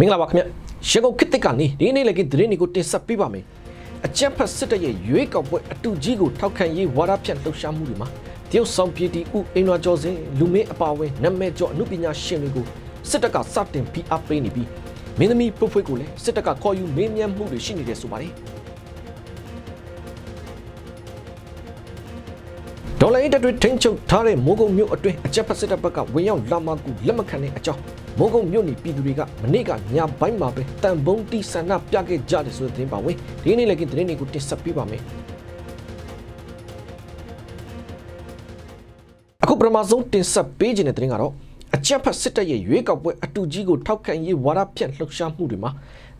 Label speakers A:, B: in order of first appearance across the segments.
A: မင်္ဂလာပါခင်ဗျရေကုန်ခစ်တစ်ကနေဒီနေ့လည်းကင်းသတင်းတွေကိုတင်ဆက်ပေးပါမယ်အကြက်ဖက်စစ်တပ်ရဲ့ရွေးကောက်ပွဲအတူကြီးကိုထောက်ခံရေးဝါဒဖြန့်လှုပ်ရှားမှုတွေမှာတရုတ်ဆောင်ပြည်တီဦးအင်နွာကျော်စင်လူမင်းအပါအဝင်နာမည်ကျော်အမှုပညာရှင်တွေကိုစစ်တပ်ကစတင်ဖိအားပေးနေပြီးမင်းသမီးဖွဖွကိုလည်းစစ်တပ်ကခေါ်ယူမေးမြန်းမှုတွေရှိနေတယ်ဆိုပါတယ်ဒေါ်လာရေးတပ်တွေထိန်းချုပ်ထားတဲ့မိုးကုံမြို့အတွင်းအကြက်ဖက်စစ်တပ်ဘက်ကဝင်ရောက်လာမှကူလက်မခံတဲ့အကြောင်း မိုးကုံမြို့နေပြည်သူတွေကမနေ့ကညပိုင်းမှာပဲတန်ဘုံတီဆန္ဒပြခဲ့ကြတယ်ဆိုတဲ့သတင်းပါဝင်ဒီနေ့လည်းကသတင်းတွေကိုတင်ဆက်ပေးပါမယ်အခုပထမဆုံးတင်ဆက်ပေးခြင်းတဲ့သတင်းကတော့အကြက်ဖက်စစ်တပ်ရဲ့ရွေးကောက်ပွဲအတူကြီးကိုထောက်ခံရေးဝါဒဖြန့်လှုပ်ရှားမှုတွေမှာ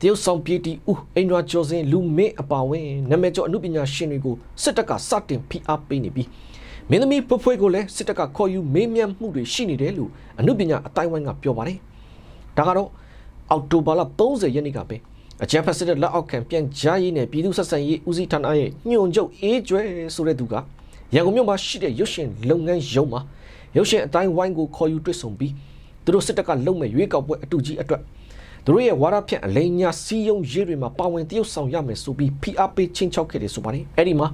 A: တရုတ်ဆောင်ပြည်တီဦးအင်ဒရာကျော်စင်လူမင်းအပါဝင်နာမည်ကျော်အမှုပညာရှင်တွေကိုစစ်တပ်ကစတင်ဖိအားပေးနေပြီး မင်းသမီးဖွဖွကိုလည်းစစ်တပ်ကခေါ်ယူမေးမြန်းမှုတွေရှိနေတယ်လို့အမှုပညာအတိုင်းဝိုင်းကပြောပါတယ်။ဒါကတော့အောက်တိုဘာလ30ရက်နေ့ကပဲအကြမ်းဖက်စစ်တပ်လက်အောက်ခံပြန်ကြားရေးနဲ့ပြည်သူ့ဆက်ဆံရေးဦးစီးဌာနရဲ့ညွှန်ချုပ်အေးကျွဲဆိုတဲ့သူကရန်ကုန်မြို့မှာရှိတဲ့ရုပ်ရှင်လုပ်ငန်းရုံမှာရုပ်ရှင်အတိုင်းဝိုင်းကိုခေါ်ယူတွေ့ဆုံပြီးသူတို့စစ်တပ်ကလုံမဲ့ရွေးကောက်ပွဲအတူကြီးအတွက်သူတို့ရဲ့ဝါရဖြန့်အလိန်ညာစီးယုံရေးတွေမှာပါဝင်တရုတ်ဆောင်ရမယ်ဆိုပြီးဖိအားပေးချင်းချောက်ခဲ့တယ်ဆိုပါတယ်။အဲ့ဒီမှာ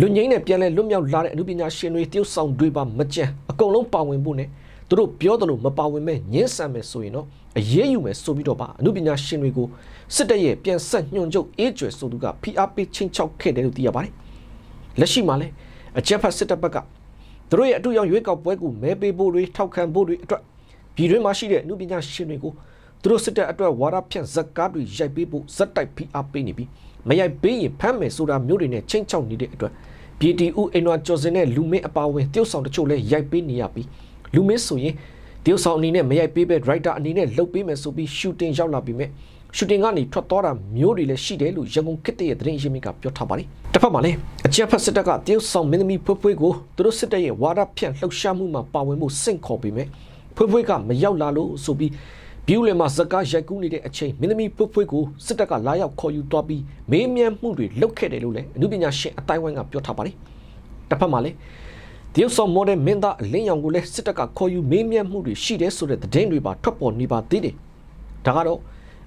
A: လူငိမ့်နဲ့ပြန်လဲလွတ်မြောက်လာတဲ့အမှုပညာရှင်တွေတရုတ်ဆောင်တွေပါမကြံအကုန်လုံးပါဝင်ဖို့နဲ့သူတို့ပြောတယ်လို့မပါဝင်မဲ့ညှင်းဆန်မယ်ဆိုရင်တော့အရေးယူမယ်ဆိုပြီးတော့ပါအမှုပညာရှင်တွေကိုစစ်တပ်ရဲ့ပြန်ဆက်ညွှန်ချုပ်အေးကျွယ်ဆိုသူကဖိအားပေးချင်းချောက်ခဲ့တယ်လို့သိရပါတယ်။လက်ရှိမှာလဲအကြက်ဖတ်စစ်တပ်ဘက်ကသူတို့ရဲ့အတူရောက်ရွေးကောက်ပွဲကိုမဲပေးဖို့တွေထောက်ခံဖို့တွေအတွက်ပြည်တွင်းမှာရှိတဲ့အမှုပညာရှင်တွေကို သူတို့စစ်တပ်အတွက်ဝါဒဖြန့်ဇက်ကားတွေရိုက်ပေးဖို့ဇက်တိုက်ဖိအားပေးနေပြီးမရိုက်ပေးရင်ဖမ်းမယ်ဆိုတာမျိုးတွေနဲ့ချင်းချောက်နေတဲ့အတွက်ပြည်တီဦးအိမ်တော်ကျော်စင်နဲ့လူမင်းအပါဝင်တရုတ်ဆောင်တချို့လည်းရိုက်ပေးနေရပြီးလူမင်းဆိုရင်တရုတ်ဆောင်အနေနဲ့မရိုက်ပေးပဲ writer အနေနဲ့လုပ်ပေးမယ်ဆိုပြီး shooting ရောက်လာပြီးမြဲ shooting ကနေထွက်သွားတာမျိုးတွေလည်းရှိတယ်လို့ရန်ကုန်ခေတ်တရဲ့သတင်းရင်းမြစ်ကပြောထားပါတယ်တစ်ဖက်မှာလည်းအကြက်ဖက်စစ်တပ်ကတရုတ်ဆောင်မင်းသမီးဖွေးဖွေးကိုသူတို့စစ်တပ်ရဲ့ဝါဒဖြန့်လှုပ်ရှားမှုမှာပါဝင်မှုစင့်ခေါ်ပြီးမြဲဖွေးဖွေးကမရောက်လာလို့ဆိုပြီး ဘီယူလင်မှာဇကာရိုက်ကူးနေတဲ့အချိန်မင်းသမီးဖွေးဖွေးကိုစစ်တပ်ကလာရောက်ခေါ်ယူသွားပြီးမေးမြန်းမှုတွေလုပ်ခဲ့တယ်လို့လည်းအမှုပညာရှင်အတိုင်းဝိုင်းကပြောထားပါတယ်တစ်ဖက်မှာလည်းတရုတ်ဆောင်မော်ဒယ်မင်းသားအလင်းရောင်ကိုလည်းစစ်တပ်ကခေါ်ယူမေးမြန်းမှုတွေရှိတယ်ဆိုတဲ့သတင်းတွေပါထွက်ပေါ်နေပါသေးတယ်ဒါကတော့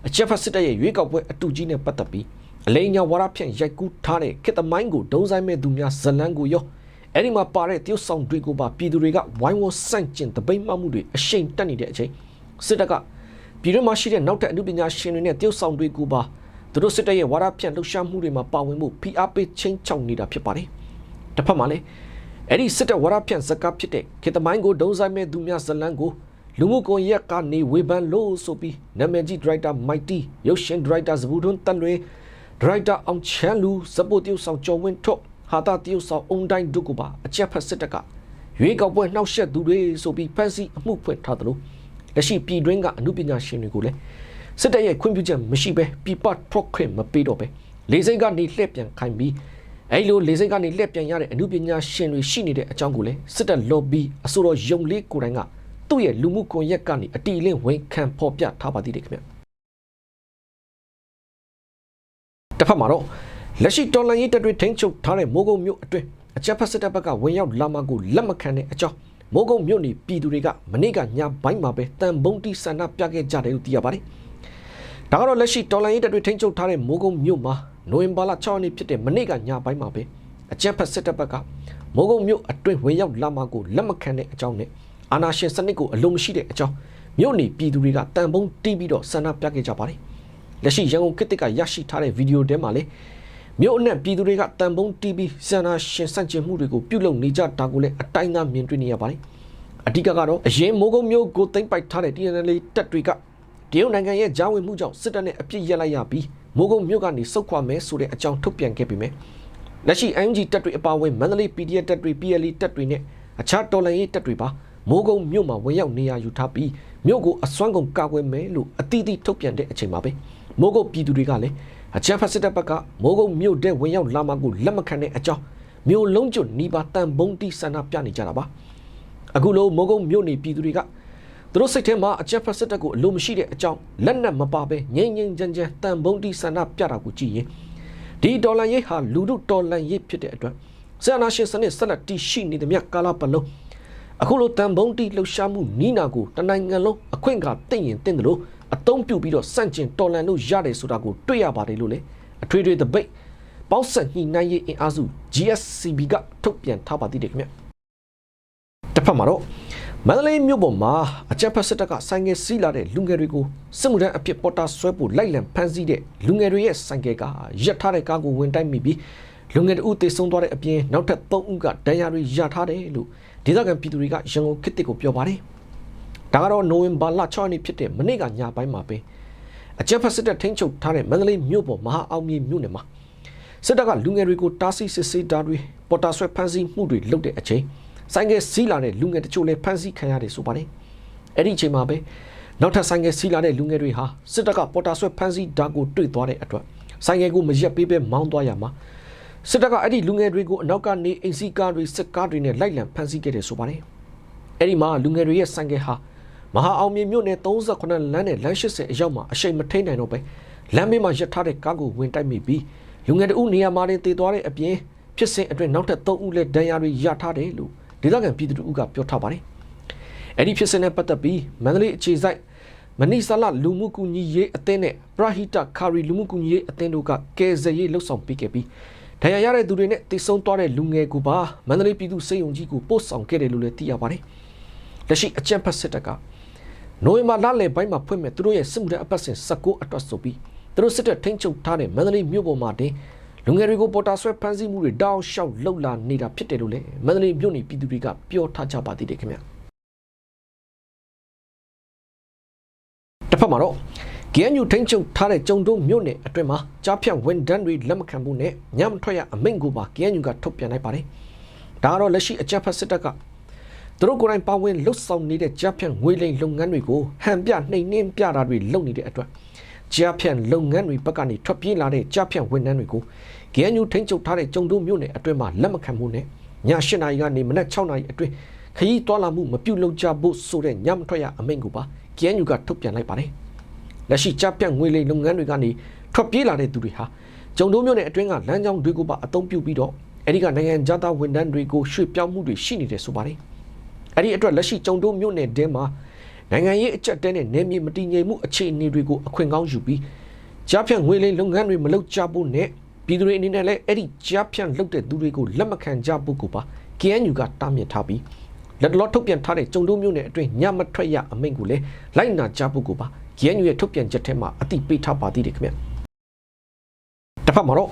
A: အချက်ဖက်စစ်တပ်ရဲ့ရွေးကောက်ပွဲအတူကြီးနဲ့ပတ်သက်ပြီးအလိန်ညာဝါရဖြန့်ရိုက်ကူးထားတဲ့ခေတ်သမိုင်းကိုဒုံဆိုင်မဲ့သူများဇလန်းကိုရောအဲ့ဒီမှာပါတဲ့တရုတ်ဆောင်တွေကိုပါပြည်သူတွေကဝိုင်းဝန်းဆန့်ကျင်တပိတ်မှမှုတွေအရှိန်တက်နေတဲ့အချိန်စစ်တပ်က ပြည်တွင်းမှာရှိတဲ့နောက်ထပ်အမှုပညာရှင်တွေနဲ့တရုတ်ဆောင်တွေကိုပါသူတို့စစ်တပ်ရဲ့ဝါဒဖြန့်လှုပ်ရှားမှုတွေမှာပါဝင်မှုဖိအားပေးချင်းချောက်နေတာဖြစ်ပါတယ်တစ်ဖက်မှာလည်းအဲ့ဒီစစ်တပ်ဝါဒဖြန့်ဇကာဖြစ်တဲ့ခေတ်သမိုင်းကိုဒုံဆိုင်မဲ့သူများဇလန်းကိုလူမှုကွန်ရက်ကနေဝေဖန်လို့ဆိုပြီးနာမည်ကြီးဒရိုက်တာမိုက်တီရုပ်ရှင်ဒရိုက်တာဇဘူထွန်းတက်လွင်ဒရိုက်တာအောင်ချမ်းလူဇပိုတရုတ်ဆောင်ကျော်ဝင်းထွတ်ဟာတာတရုတ်ဆောင်အုံတိုင်းဒုကပါအချက်ဖက်စစ်တပ်ကရွေးကောက်ပွဲနှောက်ယှက်သူတွေဆိုပြီးဖန်စီအမှုဖွင့်ထားသလို လက်ရှိပြည်တွင်းကအမှုပညာရှင်တွေကိုလည်းစစ်တပ်ရဲ့ခွင့်ပြုချက်မရှိဘဲပြပထွက်ခွင့်မပေးတော့ပဲလေစိတ်ကနေလှည့်ပြန်ခိုင်းပြီးအဲ့လိုလေစိတ်ကနေလှည့်ပြန်ရတဲ့အမှုပညာရှင်တွေရှိနေတဲ့အကြောင်းကိုလည်းစစ်တပ် lobby အစိုးရယုံလေးကိုယ်တိုင်ကသူ့ရဲ့လူမှုကွန်ရက်ကနေအတီလင့်ဝန်ခံဖော်ပြထားပါသေးတယ်ခင်ဗျတစ်ဖက်မှာတော့လက်ရှိတော်လန်ရေးတပ်တွေထိန်းချုပ်ထားတဲ့မိုးကုံမြို့အတွင်းအကြမ်းဖက်စစ်တပ်ဘက်ကဝင်ရောက်လာမှကိုလက်မခံတဲ့အကြောင်း မိုးကုံမြို့နေပြည်သူတွေကမနေ့ကညပိုင်းမှာပဲတန်ဘုံတီဆန္ဒပြခဲ့ကြတယ်လို့သိရပါတယ်။ဒါကတော့လက်ရှိတော်လန်ရေးတပ်တွေထိန်းချုပ်ထားတဲ့မိုးကုံမြို့မှာနိုဝင်ဘာလ6ရက်နေ့ဖြစ်တဲ့မနေ့ကညပိုင်းမှာပဲအကြမ်းဖက်စစ်တပ်ဘက်ကမိုးကုံမြို့အတွင်းဝင်ရောက်လာမှကိုလက်မခံတဲ့အကြောင်းနဲ့အာနာရှင်စနစ်ကိုအလုံးမရှိတဲ့အကြောင်းမြို့နေပြည်သူတွေကတန်ဘုံတီးပြီးတော့ဆန္ဒပြခဲ့ကြပါတယ်။လက်ရှိရန်ကုန်ခေတ်ကရရှိထားတဲ့ဗီဒီယိုထဲမှာလည်း မြို့အနှံ့ပြည်သူတွေကတန်ဘုံတီးပြီးဆန္ဒရှင်ဆန့်ကျင်မှုတွေကိုပြုလုပ်နေကြတာကိုလည်းအတိုင်းသားမြင်တွေ့နေရပါတယ်။အဓိကကတော့အရင်မိုးကုံမြို့ကိုသိမ်းပိုက်ထားတဲ့ TNL တပ်တွေကတရုတ်နိုင်ငံရဲ့ဂျာဝင်မှုကြောင့်စစ်တပ်နဲ့အပြစ်ရက်လိုက်ရပြီးမိုးကုံမြို့ကနေစုတ်ခွာမယ်ဆိုတဲ့အကြောင်းထုတ်ပြန်ခဲ့ပေမဲ့လက်ရှိ IMG တပ်တွေအပါအဝင်မန္တလေး PDF တပ်တွေ PLE တပ်တွေနဲ့အခြားတော်လှန်ရေးတပ်တွေပါမိုးကုံမြို့မှာဝင်ရောက်နေရာယူထားပြီးမြို့ကိုအစွမ်းကုန်ကာကွယ်မယ်လို့အတိအသီးထုတ်ပြန်တဲ့အချိန်မှာပဲမိုးကုံပြည်သူတွေကလည်း အကြမ်းဖက်စစ်တပ်ဘက်ကမိုးကုံမြို့တဲ့ဝင်ရောက်လာမှကိုလက်မခံတဲ့အကြောင်းမြို့လုံးကျွနီးပါတန်ဘုံတိဆန္ဒပြနေကြတာပါအခုလိုမိုးကုံမြို့နေပြည်သူတွေကသူတို့စိတ်ထဲမှာအကြက်ဖက်စစ်တပ်ကိုအလိုမရှိတဲ့အကြောင်းလက်နက်မပါဘဲငြိမ်ငြိမ်ချမ်းချမ်းတန်ဘုံတိဆန္ဒပြတာကိုကြည့်ရင်ဒီဒေါ်လာရေးဟာလူတို့ဒေါ်လာရေးဖြစ်တဲ့အတွက်ဆန္ဒရှင်စနစ်ဆက်လက်တည်ရှိနေသမျှကာလပတ်လုံးအခုလိုတန်ဘုံတိလှုပ်ရှားမှုနီးနာကိုတနိုင်ငံလုံးအခွင့်အခါတင့်ရင်တင့်တယ်လို့ အသုံးပြုပြီးတော့စန့်ကျင်တော်လှန်လို့ရတယ်ဆိုတာကိုတွေ့ရပါတယ်လို့လေအထွေထွေတပိတ်ပေါက်ဆက်ညှိနှိုင်းရေးအင်အားစု GSCB ကထုတ်ပြန်ထားပါသေးတယ်ခင်ဗျတစ်ဖက်မှာတော့မန္တလေးမြို့ပေါ်မှာအကြက်ဖက်စစ်တပ်ကဆိုင်ငယ်စီးလာတဲ့လူငယ်တွေကိုစစ်မှုထမ်းအဖြစ်ပေါ်တာဆွဲဖို့လိုက်လံဖမ်းဆီးတဲ့လူငယ်တွေရဲ့ဆိုင်ကယ်ကရက်ထားတဲ့ကားကိုဝင်တိုက်မိပြီးလူငယ်တို့တေဆုံးသွားတဲ့အပြင်နောက်ထပ်3ဦးကဒဏ်ရာတွေရထားတယ်လို့ဒေသခံပြည်သူတွေကရန်ကုန်ခေတ်တစ်ကိုပြောပါတယ်။ ဒါကတော့နိုဝင်ဘာလ6ရက်နေ့ဖြစ်တဲ့မနေ့ကညပိုင်းမှာပဲအကြက်ဖက်စစ်တပ်ထိန်းချုပ်ထားတဲ့မန္တလေးမြို့ပေါ်မဟာအောင်မြေမြို့နယ်မှာစစ်တပ်ကလူငယ်တွေကိုတားဆီးစစ်ဆေးတာတွေပေါ်တာဆွဲဖမ်းဆီးမှုတွေလုပ်တဲ့အချိန်ဆိုင်ကယ်စီးလာတဲ့လူငယ်တချို့လည်းဖမ်းဆီးခံရတယ်ဆိုပါတယ်။အဲ့ဒီအချိန်မှာပဲနောက်ထပ်ဆိုင်ကယ်စီးလာတဲ့လူငယ်တွေဟာစစ်တပ်ကပေါ်တာဆွဲဖမ်းဆီးတာကိုတွေ့သွားတဲ့အတွက်ဆိုင်ကယ်ကိုမရက်ပေးပဲမောင်းသွားရမှာစစ်တပ်ကအဲ့ဒီလူငယ်တွေကိုအနောက်ကနေအိမ်စီးကားတွေစစ်ကားတွေနဲ့လိုက်လံဖမ်းဆီးခဲ့တယ်ဆိုပါတယ်။အဲ့ဒီမှာလူငယ်တွေရဲ့ဆိုင်ကယ်ဟာ မဟာအောင်မြေမြို့နယ်38လမ်းနဲ့လမ်း80အရောက်မှာအရှိန်မထိန်နိုင်တော့ပဲလမ်းဘေးမှာရပ်ထားတဲ့ကားကိုဝင်တိုက်မိပြီးလူငယ်တို့နေရာမှာတင်တည်သွားတဲ့အပြင်ဖြစ်စဉ်အတွင်းနောက်ထပ်3ဦးလည်းဒဏ်ရာတွေရထားတယ်လို့ဒေသခံပြည်သူတို့ကပြောထားပါတယ်။အဲ့ဒီဖြစ်စဉ်နဲ့ပတ်သက်ပြီးမန္တလေးအခြေစိုက်မနိဆာလလူမှုကူညီရေးအသင်းနဲ့ပရဟိတခါရီလူမှုကူညီရေးအသင်းတို့ကကယ်ဆယ်ရေးလှုပ်ဆောင်ပေးခဲ့ပြီးဒဏ်ရာရတဲ့သူတွေနဲ့တည်ဆုံသွားတဲ့လူငယ်ကိုပါမန္တလေးပြည်သူစေယုံကြီးကိုပို့ဆောင်ခဲ့တယ်လို့လည်းသိရပါတယ်။ လက်ရှိအကြံဖတ်စစ်တပ်ကနိုဝင်ဘာလလယ်ပိုင်းမှာဖွင့်မဲ့သူတို့ရဲ့စစ်မှုထမ်းအပတ်စဉ်19အတွက်ဆိုပြီးသူတို့စစ်တပ်ထိန်းချုပ်ထားတဲ့မန္တလေးမြို့ပေါ်မှာတင်လူငယ်တွေကိုပေါ်တာဆွဲဖမ်းဆီးမှုတွေတောင်းလျှောက်လှုပ်လာနေတာဖြစ်တယ်လို့လည်းမန္တလေးမြို့နေပြည်သူတွေကပြောထားကြပါသေးတယ်ခင်ဗျတစ်ဖက်မှာတော့ GNU ထိန်းချုပ်ထားတဲ့ကြုံတုံးမြို့နယ်အတွင်းမှာကြားဖြတ်ဝန်ဒန်းတွေလက်မခံမှုနဲ့ညမထွက်ရအမိန့်ကိုပါ GNU ကထုတ်ပြန်လိုက်ပါတယ်ဒါကတော့လက်ရှိအကြမ်းဖက်စစ်တပ်က သူတို့ကိုယ်တိုင်ပါဝင်လှုပ်ဆောင်နေတဲ့ကြားဖြတ်ငွေလိမ်လုပ်ငန်းတွေကိုဟန်ပြနှိမ်နှင်းပြတာတွေလုပ်နေတဲ့အတွက်ကြားဖြတ်လုပ်ငန်းတွေဘက်ကနေထွက်ပြေးလာတဲ့ကြားဖြတ်ဝန်ထမ်းတွေကို GNU ထိန်းချုပ်ထားတဲ့ကြုံတုံးမြို့နယ်အတွင်းမှာလက်မခံမှုနဲ့ည8နာရီကနေမနက်6နာရီအတွင်းခရီးတွာလာမှုမပြုလုပ်ကြဖို့ဆိုတဲ့ညမထွက်ရအမိန့်ကိုပါ GNU ကထုတ်ပြန်လိုက်ပါတယ်လက်ရှိကြားဖြတ်ငွေလိမ်လုပ်ငန်းတွေကနေထွက်ပြေးလာတဲ့သူတွေဟာကြုံတုံးမြို့နယ်အတွင်းကလမ်းကြောင်းတွေကိုပါအသုံးပြုပြီးတော့အဲဒီကနိုင်ငံသားဝန်ထမ်းတွေကိုရွှေ့ပြောင်းမှုတွေရှိနေတယ်ဆိုပါတယ် အဲ့ဒီအတွက်လက်ရှိကြုံတုံးမြို့နယ်တဲမှာနိုင်ငံရေးအကြက်တဲနဲ့နယ်မြေမတည်ငြိမ်မှုအခြေအနေတွေကိုအခွင့်ကောင်းယူပြီးကြားဖြတ်ငွေလိမ်လုပ်ငန်းတွေမလုပ်ကြဖို့နဲ့ပြည်သူတွေအနေနဲ့လည်းအဲ့ဒီကြားဖြတ်လုပ်တဲ့သူတွေကိုလက်မခံကြဖို့ကိုပါ KNU ကတားမြစ်ထားပြီးလက်တော်ထုတ်ပြန်ထားတဲ့ကြုံတုံးမြို့နယ်အတွင်းညမထွက်ရအမိန့်ကိုလည်းလိုက်နာကြဖို့ကိုပါ KNU ရဲ့ထုတ်ပြန်ချက်ထဲမှာအတိပေးထားပါသေးတယ်ခင်ဗျတစ်ဖက်မှာတော့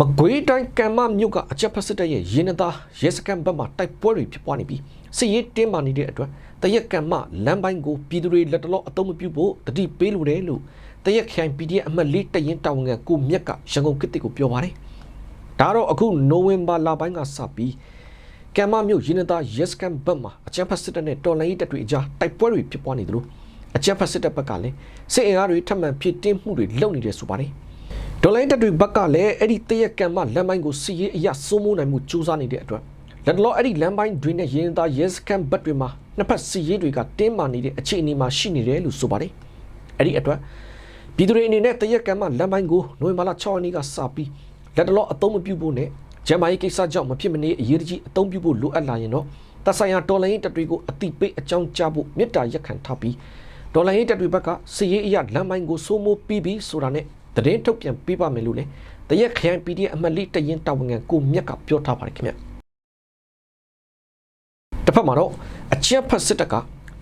A: မကွေးတိုင်းကံမမြို့ကအချက်ဖက်စစ်တပ်ရဲ့ရင်းနှသားရဲစခန်းဘက်မှာတိုက်ပွဲတွေဖြစ်ပွားနေပြီးစစ်ရေးတင်းမာနေတဲ့အတွက်တရက်ကံမလမ်းပိုင်းကိုပြည်သူတွေလက်တလောအသုံးမပြုဖို့တတိပေးလိုတယ်လို့တရက်ခိုင် PDF အမှတ်လေးတရင်တာဝန်ခံကိုမြက်ကရန်ကုန်ကစ်တစ်ကိုပြောပါတယ်။ဒါတော့အခုနိုဝင်ဘာလပိုင်းကစပြီးကံမမြို့ရင်းနှသားရဲစခန်းဘက်မှာအချက်ဖက်စစ်တပ်နဲ့တော်လိုင်းရေးတပ်တွေအကြားတိုက်ပွဲတွေဖြစ်ပွားနေသလိုအချက်ဖက်စစ်တပ်ဘက်ကလည်းစစ်အင်အားတွေထပ်မံဖြစ်တင်းမှုတွေလုပ်နေတယ်ဆိုပါတယ်။ ဒေါ်လိုင်းတပ်တွေဘက်ကလည်းအဲ့ဒီတရက်ကံမလမ်းပိုင်းကိုစီရေးအရစိုးမိုးနိုင်မှုစူးစမ်းနေတဲ့အတွက်လက်တော်အဲ့ဒီလမ်းပိုင်းတွေနဲ့ရင်းသားရဲစခန်းဘက်တွေမှာနှစ်ဖက်စီရေးတွေကတင်းမာနေတဲ့အခြေအနေမှာရှိနေတယ်လို့ဆိုပါတယ်။အဲ့ဒီအတွက်ပြည်သူတွေအနေနဲ့တရက်ကံမလမ်းပိုင်းကိုနိုဝင်ဘာလ6ရက်နေ့ကစပြီးလက်တော်အသုံးမပြုဖို့နဲ့ဂျမိုင်းကိစ္စကြောင့်မဖြစ်မနေအရေးကြီးအသုံးပြုဖို့လိုအပ်လာရင်တော့တပ်ဆိုင်ရာတော်လိုင်းတပ်တွေကိုအတိပေးအကြောင်းကြားဖို့မေတ္တာရက်ခံထားပြီးဒေါ်လာရေးတပ်တွေဘက်ကစီရေးအရလမ်းပိုင်းကိုစိုးမိုးပြီးပြီးဆိုတာနဲ့ တရင်ထုတ်ပြန်ပေးပါမယ်လို့လေတရက်ခရိုင် PDF အမှတ်လေးတရင်တာဝန်ခံကိုမြက်ကပြောထားပါတယ်ခင်ဗျတစ်ဖက်မှာတော့အချက်ဖက်စစ်တပ်က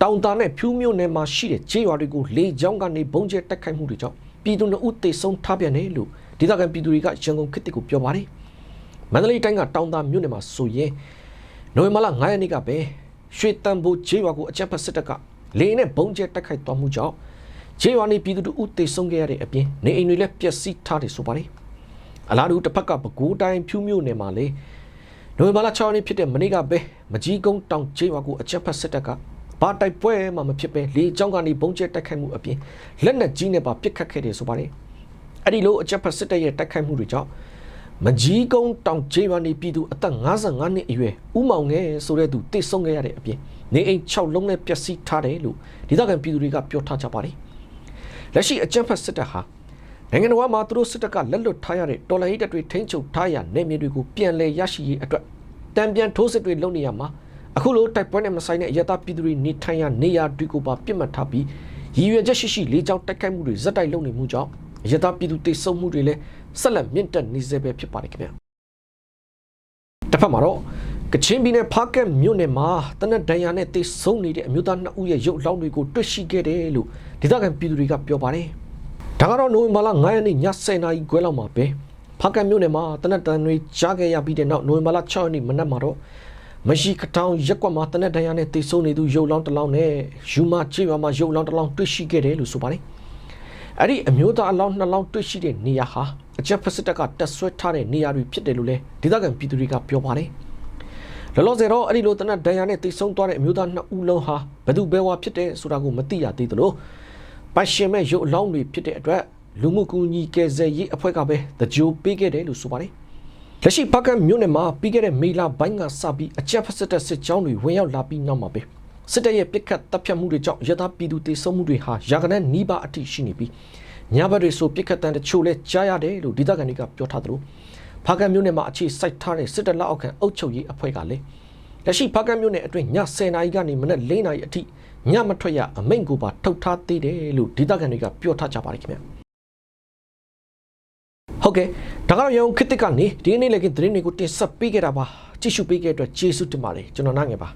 A: တောင်တာနဲ့ဖြူးမြို့နယ်မှာရှိတဲ့ခြေရွာတွေကိုလေကြောင်းကနေဘုံကျဲတိုက်ခိုက်မှုတွေကြောင့်ပြည်သူတို့တေဆုံးထားပြန်တယ်လို့ဒေသခံပြည်သူတွေကရန်ကုန်ခေတ်တစ်ကိုပြောပါတယ်မန္တလေးတိုင်းကတောင်တာမြို့နယ်မှာဆိုရင်နိုဝင်ဘာလ9ရက်နေ့ကပဲရွှေတန်ဘူခြေရွာကိုအချက်ဖက်စစ်တပ်ကလေနဲ့ဘုံကျဲတိုက်ခိုက်သွားမှုကြောင့် ခြေရွာနေပြည်သူတို့တေဆုံးခဲ့ရတဲ့အပြင်နေအိမ်တွေလည်းပျက်စီးထားတယ်ဆိုပါတယ်အလားတူတစ်ဖက်ကပဲခူးတိုင်းဖြူးမြို့နယ်မှာလေနိုဝင်ဘာလ6ရက်နေ့ဖြစ်တဲ့မနေ့ကပဲမကြီးကုန်းတောင်ခြေရွာကိုအချက်ဖက်စစ်တပ်ကဘာတိုက်ပွဲမှမဖြစ်ပဲလေကြောင်းကနေဘုံကျဲတိုက်ခိုက်မှုအပြင်လက်နက်ကြီးနဲ့ပါပစ်ခတ်ခဲ့တယ်ဆိုပါတယ်အဲ့ဒီလိုအချက်ဖက်စစ်တပ်ရဲ့တိုက်ခိုက်မှုတွေကြောင့်မကြီးကုန်းတောင်ကျေးရွာနေပြည်သူအသက်55နှစ်အရွယ်ဦးမောင်ငယ်ဆိုတဲ့သူတိတ်ဆုံးခဲ့ရတဲ့အပြင်နေအိမ်6လုံးနဲ့ပျက်စီးထားတယ်လို့ဒေသခံပြည်သူတွေကပြောထားကြပါတယ်။ လက်ရှိအကြမ်းဖက်စစ်တပ်ဟာနိုင်ငံတော်မှာသူတို့စစ်တပ်ကလက်လွတ်ထားရတဲ့တော်လှန်ရေးတပ်တွေထိန်းချုပ်ထားရနေမြေတွေကိုပြန်လည်ရရှိရေးအတွက်တံပြန်ထိုးစစ်တွေလုပ်နေရမှာအခုလိုတိုက်ပွဲနဲ့မဆိုင်တဲ့အရတာပြည်သူတွေနေထိုင်ရနေရာတွေကိုပါပြစ်မှတ်ထားပြီးရည်ရွယ်ချက်ရှိရှိလေးကြောင်းတိုက်ခိုက်မှုတွေဇက်တိုက်လုပ်နေမှုကြောင့်ရသပြည်သူတိတ်ဆုံမှုတွေလည်းဆက်လက်မြင့်တက်နေစေပဲဖြစ်ပါတယ်ခင်ဗျာတစ်ဖက်မှာတော့ ကချင်ပြည်နယ်ဖားကက်မြို့နယ်မှာတနက်ဒဏ်ရာနဲ့တိတ်ဆုံနေတဲ့အမျိုးသားနှစ်ဦးရဲ့ရုပ်အလောင်းတွေကိုတွေ့ရှိခဲ့တယ်လို့ဒေသခံပြည်သူတွေကပြောပါတယ်ဒါကတော့နိုဝင်ဘာလ9ရက်နေ့ည10:00နာရီခွဲလောက်မှာပဲဖားကက်မြို့နယ်မှာတနက်တန်တွေကြားခဲ့ရပြီးတဲ့နောက်နိုဝင်ဘာလ6ရက်နေ့မနက်မှာတော့မရှိကထောင်ရက်ကွက်မှာတနက်တန်ရနဲ့တေဆုံနေသူရုပ်လောင်းတစ်လောင်းနဲ့ယူမာချေရွာမှာရုပ်လောင်းတစ်လောင်းတွေ့ရှိခဲ့တယ်လို့ဆိုပါတယ်။အဲ့ဒီအမျိုးသားအလောင်းနှစ်လောင်းတွေ့ရှိတဲ့နေရာဟာအချက်ဖက်စစ်တပ်ကတက်ဆွဲထားတဲ့နေရာတွေဖြစ်တယ်လို့လည်းဒေသခံပြည်သူတွေကပြောပါတယ်။ လောလောဆယ်တော့အဲ့ဒီလိုတနက်တန်ရနဲ့တေဆုံသွားတဲ့အမျိုးသားနှစ်ဦးလုံးဟာဘယ်သူဘဲဝါဖြစ်တယ်ဆိုတာကိုမသိရသေးသလိုပိုင်ရှင်မဲ့ရုပ်အလောင်းတွေဖြစ်တဲ့အတွက်လူမှုကူညီကယ်ဆယ်ရေးအဖွဲ့ကပဲတကြိုပေးခဲ့တယ်လို့ဆိုပါတယ်။လက်ရှိပကတ်မြို့နယ်မှာပြီးခဲ့တဲ့မေလပိုင်းကစပြီးအကြက်ဖက်စစ်တပ်စစ်ကြောင်းတွေဝင်ရောက်လာပြီးနောက်မှာပဲစစ်တပ်ရဲ့ပစ်ခတ်တပ်ဖြတ်မှုတွေကြောင့်ရသပြည်သူတေဆုံးမှုတွေဟာရာကနန်းနီးပါးအထိရှိနေပြီးညဘက်တွေဆိုပစ်ခတ်တန်တချို့လဲကြားရတယ်လို့ဒေသခံတွေကပြောထားသလို ဖားကတ်မြို့နယ်မှာအခြေစိုက်ထားတဲ့စစ်တပ်လက်အောက်ခံအုပ်ချုပ်ရေးအဖွဲ့ကလည်းလက်ရှိဖားကတ်မြို့နယ်အတွင်းည10:00နာရီကနေမနက်4:00နာရီအထိညမထွက်ရအမိန့်ကိုပါထုတ်ထားသေးတယ်လို့ဒေသခံတွေကပြောထားကြပါတယ်ခင်ဗျာဟုတ်ကဲ့ဒါကတော့ရုံခစ်တစ်ကနေဒီနေ့လည်းကသတင်းတွေကိုတင်ဆက်ပေးခဲ့တာပါကြည့်ရှုပေးခဲ့တဲ့အတွက်ကျေးဇူးတင်ပါတယ်ကျွန်တော်နားငယ်ပါ